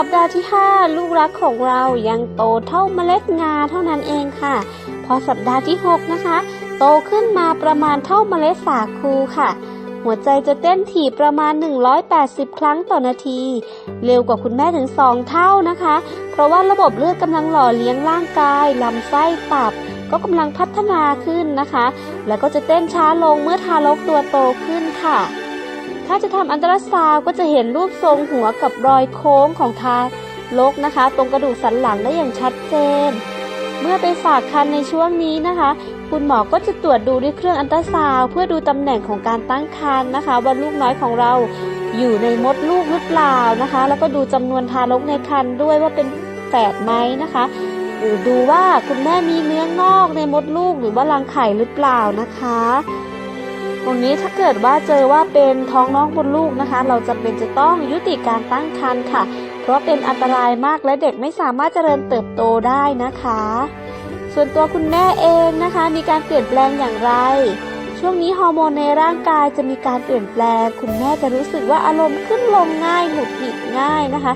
สัปดาห์ที่ 5 ลูกรักของเรายังโตเท่าเมล็ดงาเท่านั้นเองค่ะ พอสัปดาห์ที่ 6 นะคะ โตขึ้นมาประมาณเท่าเมล็ดสาคูค่ะ หัวใจจะเต้นถี่ประมาณ 180 ครั้งต่อนาที เร็วกว่าคุณแม่ถึง 2 เท่านะคะ เพราะว่าระบบเลือดกำลังหล่อเลี้ยงร่างกายลำไส้ตับ ก็กำลังพัฒนาขึ้นนะคะ แล้วก็จะเต้นช้าลงเมื่อทารกตัวโตขึ้นค่ะ ถ้าจะทำอันตราซาวก็จะเห็นรูปทรงหัวกับรอยโค้งของทารกนะคะ ตรงกระดูกสันหลังได้อย่างชัดเจน เมื่อไปฝากคันในช่วงนี้นะคะ คุณหมอก็จะตรวจดูด้วยเครื่องอันตราซาวเพื่อดูตำแหน่งของการตั้งครรภ์นะคะ ว่าลูกน้อยของเราอยู่ในมดลูกหรือเปล่านะคะ แล้วก็ดูจำนวนทารกในครรภ์ด้วยว่าเป็นแฝดไหมนะคะหรือดูว่าคุณแม่มีเนื้องอกในมดลูกหรือว่ารังไข่หรือเปล่านะคะ รงนี้ถ้าเกิดว่าเจอว่าเป็นท้องน้องมดลูกนะคะ เราจะเป็นจะต้องยุติการตั้งครรภ์ค่ะ เพราะเป็นอันตรายมากและเด็กไม่สามารถเจริญเติบโตได้นะคะ ส่วนตัวคุณแม่เองนะคะ มีการเปลี่ยนแปลงอย่างไร ช่วงนี้ฮอร์โมนในร่างกายจะมีการเปลี่ยนแปลง คุณแม่จะรู้สึกว่าอารมณ์ขึ้นลงง่ายหงุดหงิดง่ายนะคะ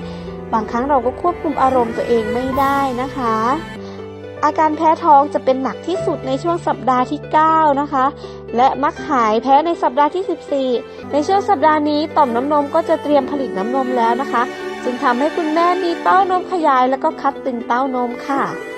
บางครั้งเราก็ควบคุมอารมณ์ตัวเองไม่ได้นะคะ อาการแพ้ท้องจะเป็นหนักที่สุดในช่วงสัปดาห์ที่ 9 นะคะ และมักหายแพ้ในสัปดาห์ที่ 14 ในช่วงสัปดาห์นี้ต่อมน้ำนมก็จะเตรียมผลิตน้ำนมแล้วนะคะ จึงทำให้คุณแม่มีเต้านมขยาย แล้วก็คัดตึงเต้านมค่ะ